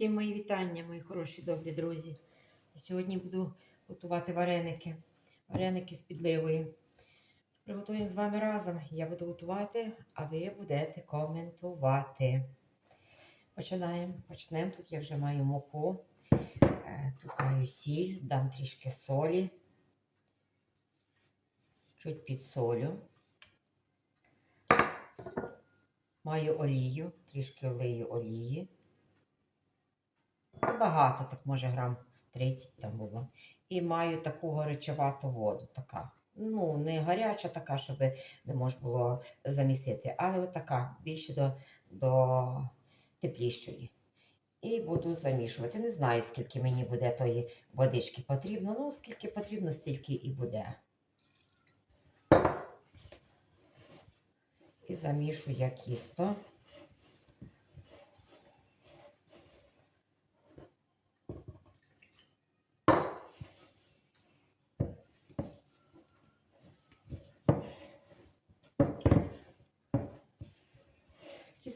Всім мої вітання, мої хороші добрі друзі. Сьогодні буду готувати вареники. Вареники з підливою. Приготуємо з вами разом. Я буду готувати, а ви будете коментувати. Починаємо. Почнемо. Тут я вже маю муку. Е, Тут маю сіль, дам трішки солі. Чуть підсолю. Маю олію, трішки олію олії. Багато, так може грам 30 там було. І маю таку горячовату воду. така. Ну, не гаряча така, щоб не можна було замісити, але така, більше до, до теплішої. І буду замішувати. Не знаю, скільки мені буде тої водички потрібно. Ну, скільки потрібно, стільки і буде. І замішу я кісто.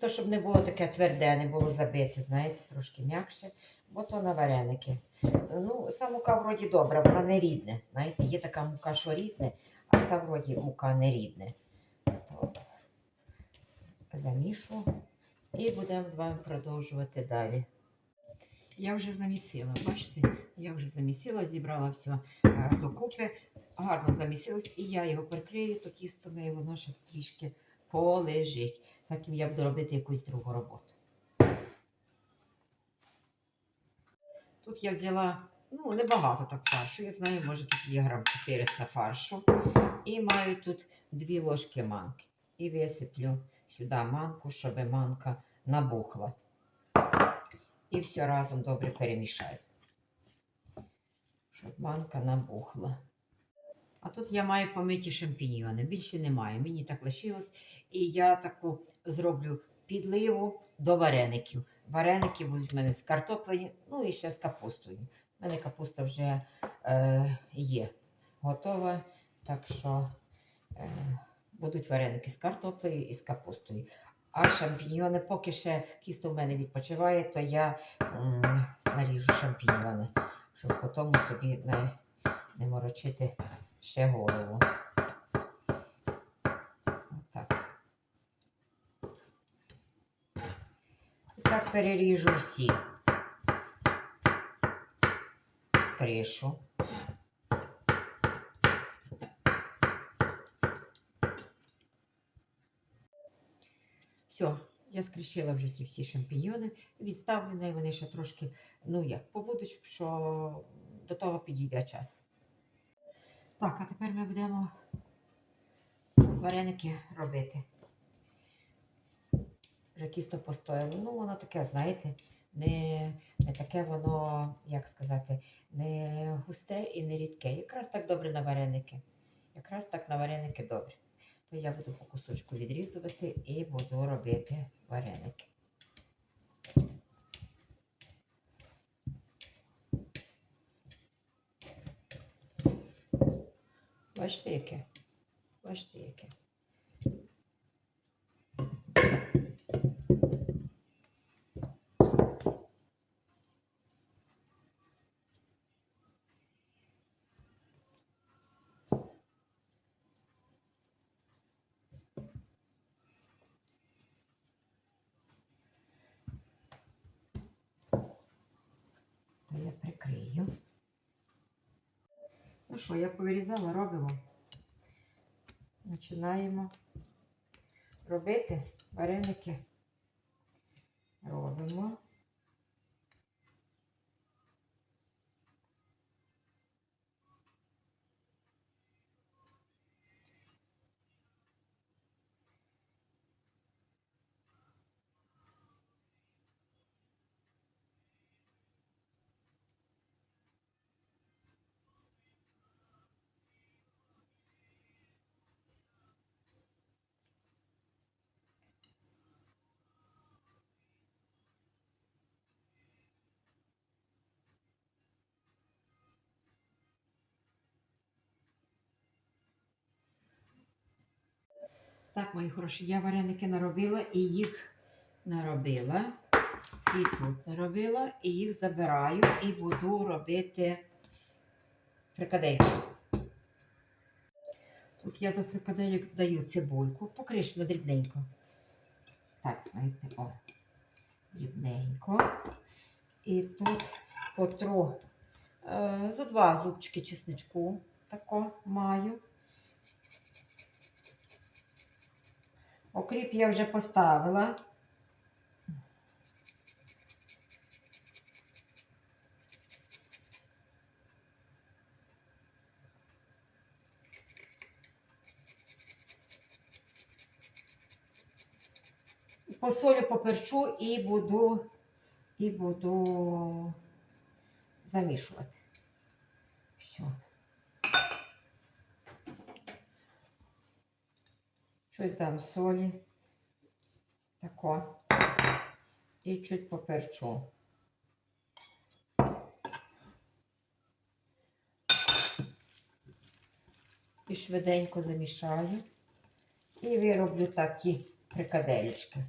Тісто, щоб не було таке тверде, не було забите, знаєте, трошки м'якше, бо то на вареники. Ну, сам мука вроді добра, вона не рідне. Знаєте, є така мука, що рідне, а сам вроді мука не рідне. То замішу і будемо з вами продовжувати далі. Я вже замісила, бачите, я вже замісила, зібрала все е, докупи, гарно замісилось, і я його прикрию, то тісто і воно ще трішки полежить. Потім я буду робити якусь другу роботу. Тут я взяла, ну, небагато так фаршу. Я знаю, може тут є грам 400 фаршу. І маю тут дві ложки манки. І висиплю сюди манку, щоб манка набухла. І все разом добре перемішаю. Щоб манка набухла. А тут я маю помиті шампіньйони. Більше немає. Мені так лишилось. І я таку зроблю підливу до вареників. Вареники будуть в мене з картоплею, ну і ще з капустою. У мене капуста вже е, є готова. Так що е, будуть вареники з картоплею і з капустою. А шампіньйони, поки ще кісто в мене відпочиває, то я наріжу шампіньйони, щоб потім собі не, не морочити ще голову. Отак. І так переріжу всі кришу. Все, я скришила вже ті всі шампіньйони, відставлю вони ще трошки, ну як, побудуть, що до того підійде час. Так, а тепер ми будемо вареники робити. Вже тісто постояло. Ну, воно таке, знаєте, не, не таке воно, як сказати, не густе і не рідке. Якраз так добре на вареники. Якраз так на вареники добре. То я буду по кусочку відрізувати і буду робити вареники. Бачите, яке? Бачите, яке? Я прикрию. Що, я повирізала, робимо. Починаємо робити вареники. Робимо. Так, мої хороші, я вареники наробила і їх наробила. і тут наробила, і їх забираю і буду робити фрикадельки. Тут я до фрикаделек даю цибульку, покришила дрібненько. Так, знаєте, о, дрібненько. І тут потру е, за два зубчики чесничку тако маю. Окріп я вже поставила. Посолю, поперчу і буду, і буду замішувати. Все. Чуть дам солі. Тако. І чуть поперчу. І швиденько замішаю. І вироблю такі прикаделечки.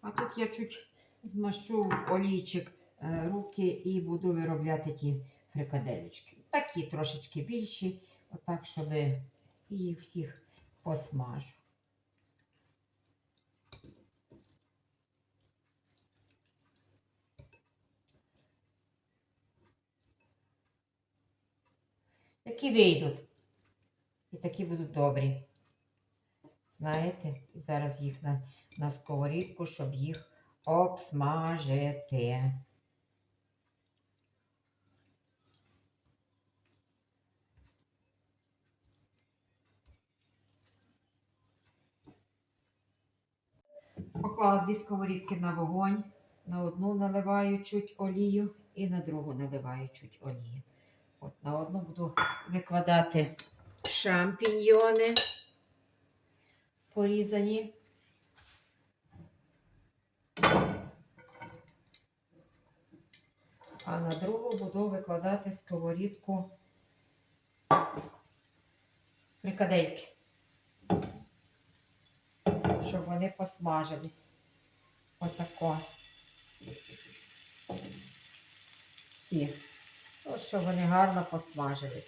А тут я чуть змащу олійчик е, руки і буду виробляти ті фрикаделечки. Такі трошечки більші, отак, щоб їх всіх посмажу. Які вийдуть. І такі будуть добрі. Знаєте, і зараз їх на, на сковорідку, щоб їх обсмажити. Поклала дві сковорідки на вогонь. На одну наливаю чуть олію і на другу наливаю чуть олію. От на одну буду викладати шампіньйони порізані. А на другу буду викладати сковорідку фрикадельки, щоб вони посмажились. Отако. Всі. Ось, щоб вони гарно посмажились.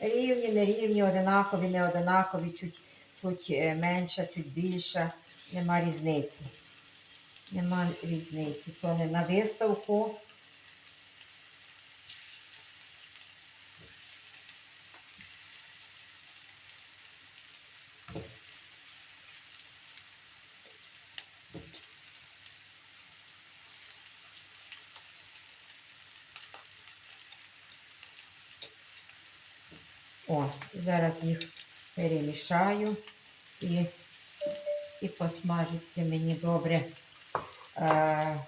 Рівні, нерівні, одинакові, не одинакові, чуть, чуть е, менша, чуть більша. Нема різниці. Нема різниці. То не на виставку. О, зараз їх перемішаю і, і посмажиться мені добре. Е,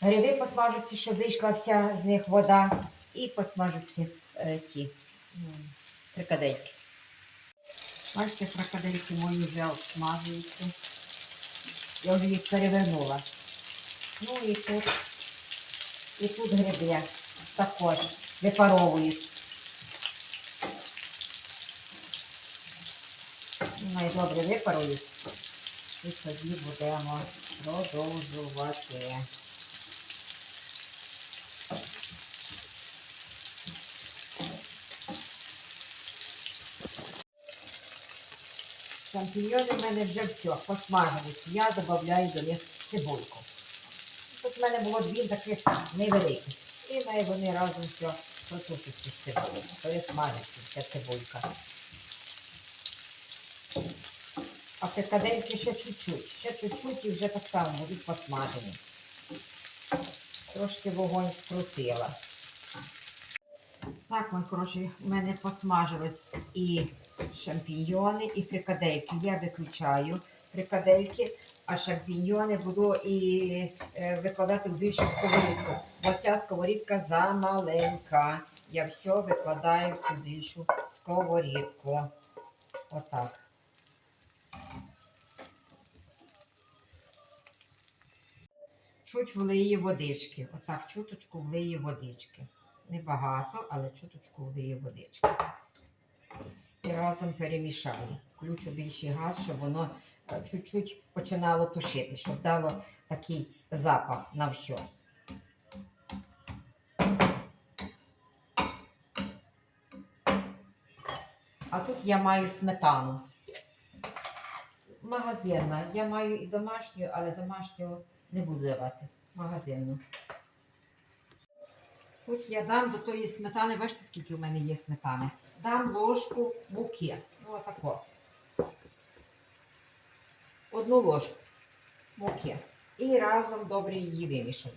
гриби посмажуться, щоб вийшла вся з них вода, і посмажуться е, ті фрикадельки. Бачите, фрикадельки мої вже обсмажуються. Я вже їх перевернула. Ну і тут, і тут гриби також випаровують. Найдобре випарують. І тоді будемо продовжувати. Шампіньйони в мене вже все, посмажились. Я додаю до них цибульку. Тут в мене було дві таких невеликих. І вони разом все протушаться з цибулею. Пересмажиться ця цибулька. А фрикадельки ще чуть-чуть. Ще чуть-чуть і вже так само будуть посмажені. Трошки вогонь скрутила. Так, мої хороші, у мене посмажились і шампіньйони, і фрикадельки. Я виключаю фрикадельки, а шампіньйони буду і е, викладати в більшу сковорідку. Бо ця сковорідка замаленька. Я все викладаю в цю більшу сковорідку. Отак. Чуть влиє водички. Отак, чуточку влиє водички. Небагато, але чуточку влиє водички. і разом перемішаю. Включу більший газ, щоб воно е, чуть-чуть починало тушити, щоб дало такий запах на все. А тут я маю сметану. Магазинна. Я маю і домашню, але домашню не буду давати. Магазинну. Тут я дам до тої сметани, бачите, скільки в мене є сметани. Дам ложку муки. Ну, отако. Одну ложку муки. І разом добре її вимішаю.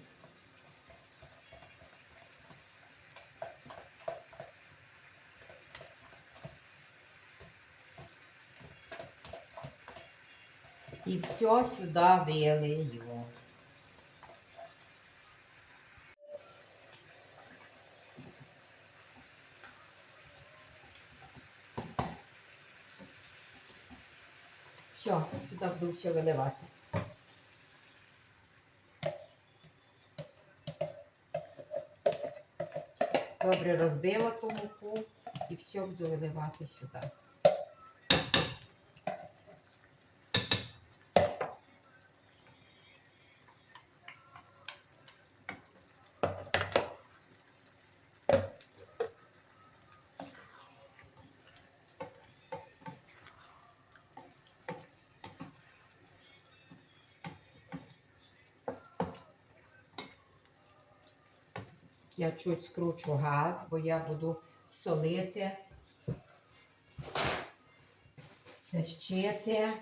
І все сюди вилию. Все, сюди буду все виливати. Добре розбила ту муку і все буду виливати сюди. Я чуть скручу газ, бо я буду солити, перчити.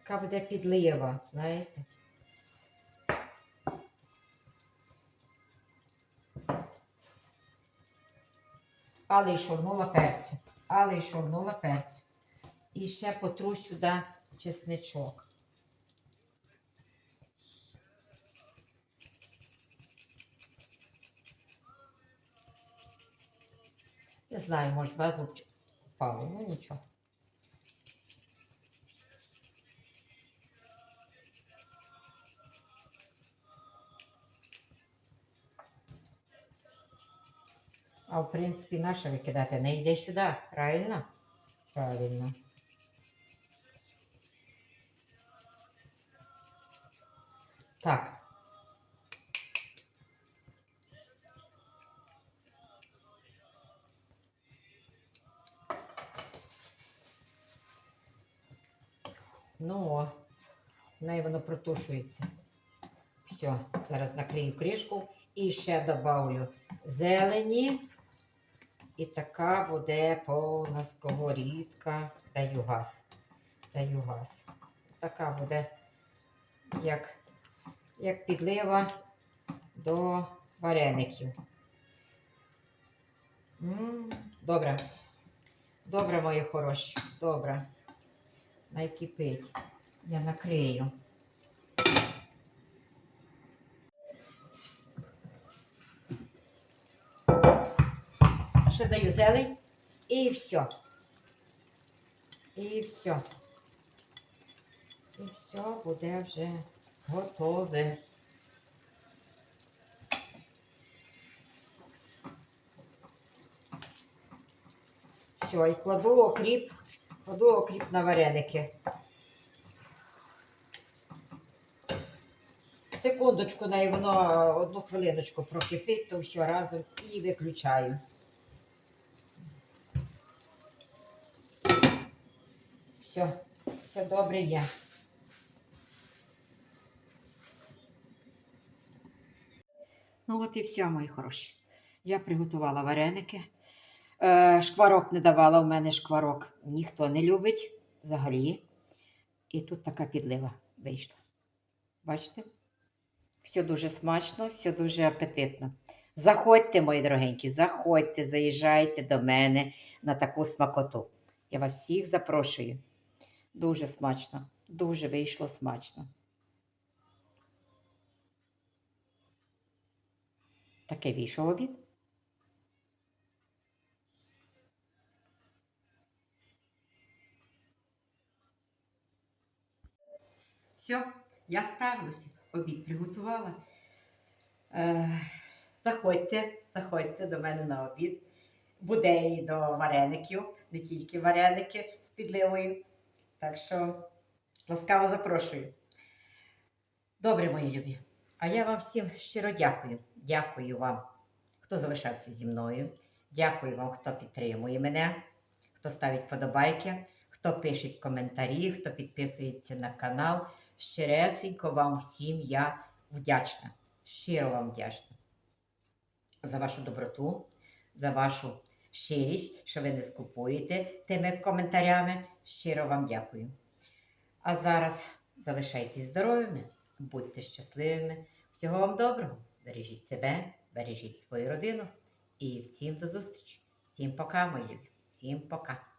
Яка буде підлива, знаєте? Але й шурнула перцю. Але й шурнула перцю. І ще потру сюди чесничок. Не знаю, може, два зубчика впало, ну нічого. А в принципі, наша викидати не йде сюди, правильно? Правильно. Ну, о, в неї воно протушується. Все, зараз накрию кришку і ще добавлю зелені. І така буде повна сковорідка. Даю газ. Даю газ. Така буде, як, як підлива до вареників. М, Добре. Добре, мої хороші. Добре. Найкипить. Я накрию. Ще даю зелень і все. І все. І все буде вже готове. Все, і кладу окріп, кладу окріп на вареники. Секундочку, на воно одну хвилиночку прокипить, то все разом і виключаю. Все, все добре є. Ну от і все, мої хороші. Я приготувала вареники. Е, шкварок не давала, у мене шкварок ніхто не любить взагалі. І тут така підлива вийшла. Бачите? Все дуже смачно, все дуже апетитно. Заходьте, мої дорогенькі, заходьте, заїжджайте до мене на таку смакоту. Я вас всіх запрошую. Дуже смачно, дуже вийшло смачно. Таке вийшов обід. Все, я справилася. обід приготувала. Е, заходьте, заходьте до мене на обід. Буде і до вареників, не тільки вареники з підливою. Так що ласкаво запрошую. Добре, мої любі. А я вам всім щиро дякую. Дякую вам, хто залишався зі мною. Дякую вам, хто підтримує мене, хто ставить подобайки, хто пише коментарі, хто підписується на канал. Щиресенько вам всім я вдячна. Щиро вам вдячна за вашу доброту, за вашу щирість, що ви не скупуєте тими коментарями. Щиро вам дякую. А зараз залишайтесь здоровими, будьте щасливими. Всього вам доброго. Бережіть себе, бережіть свою родину. І всім до зустрічі. Всім пока, мої. Всім пока.